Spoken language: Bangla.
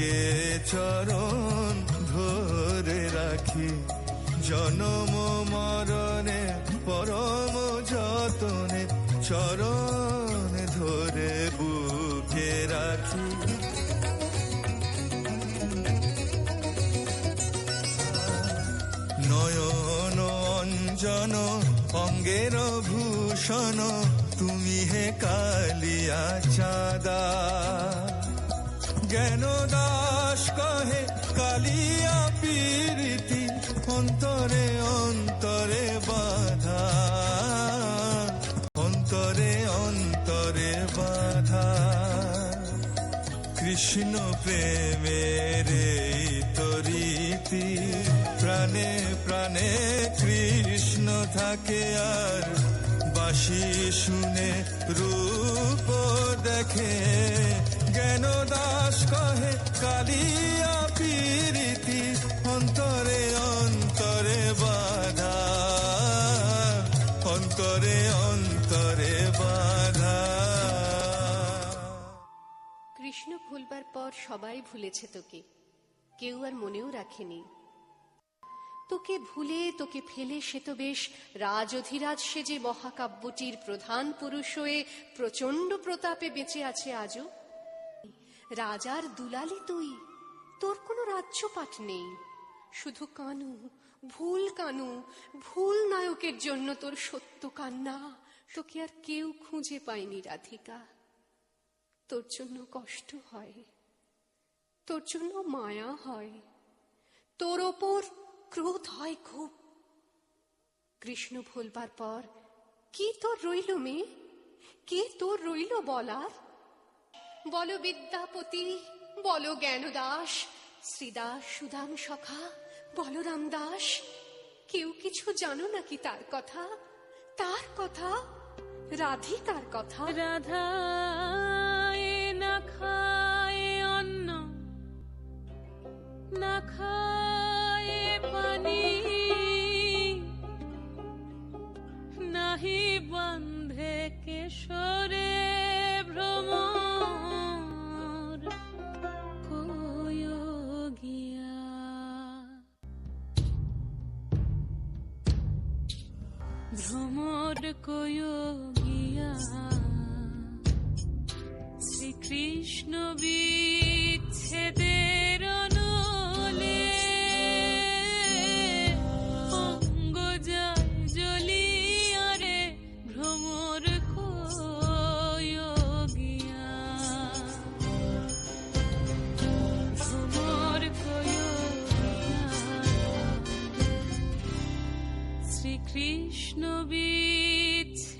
কে চরণ ধরে রাখি। জনম মরণে, পরম যতনে চরণ ধরে বুকে রাখি। নয়ন অঞ্জন, অঙ্গের ভূষণ, তুমি হে কালিয়া চাদা। জ্ঞান দাস কহে, কালিয়া পীরিতি অন্তরে অন্তরে বাধা। অন্তরে অন্তরে বাধা। কৃষ্ণ প্রেমের তরিতি, প্রাণে প্রাণে কৃষ্ণ থাকে আর বাসি শুনে রূপ দেখে। জ্ঞান দাস কহে, কালিয়া পীরিতি, অন্তরে অন্তরে বাধা। অন্তরে অন্তরে বাধা। কৃষ্ণ ভুলবার পর সবাই ভুলেছে তোকে। কেউ আর মনেও রাখেনি। তোকে ভুলে, তোকে ফেলে সে তো বেশ। রাজ অধিরাজ সেজে মহাকাব্যটির প্রধান পুরুষ হয়ে প্রচণ্ড প্রতাপে বেঁচে আছে আজও। রাজার দুলালি তুই। তোর কোনো রাজ্যপাঠ নেই। শুধু কানু, ভুল কানু, ভুল নায়কের জন্য তোর সত্য কান্না। তোকে আর কেউ খুঁজে পায়নি রাধিকা। তোর জন্য কষ্ট হয়। তোর জন্য মায়া হয়। তোর ওপর ক্রোধ হয় খুব। কৃষ্ণ ভুলবার পর কি তোর রইল মেয়ে? কে তোর রইল বলার? বলো বিদ্যাপতি, বলো জ্ঞানদাস, শ্রীদাস, সুদাম সখা বলরাম দাস কেউ কিছু জানো নাকি তার কথা? তার কথা? রাধিকার কথা? রাধা না খায় অন্ন, না খায় পানি, নাহি বন্ধে কেশরে। ভ্রমর কয় গিয়া শ্রীকৃষ্ণ বিচ্ছেদের শ্রীকৃষ্ণ বিচ্ছেদের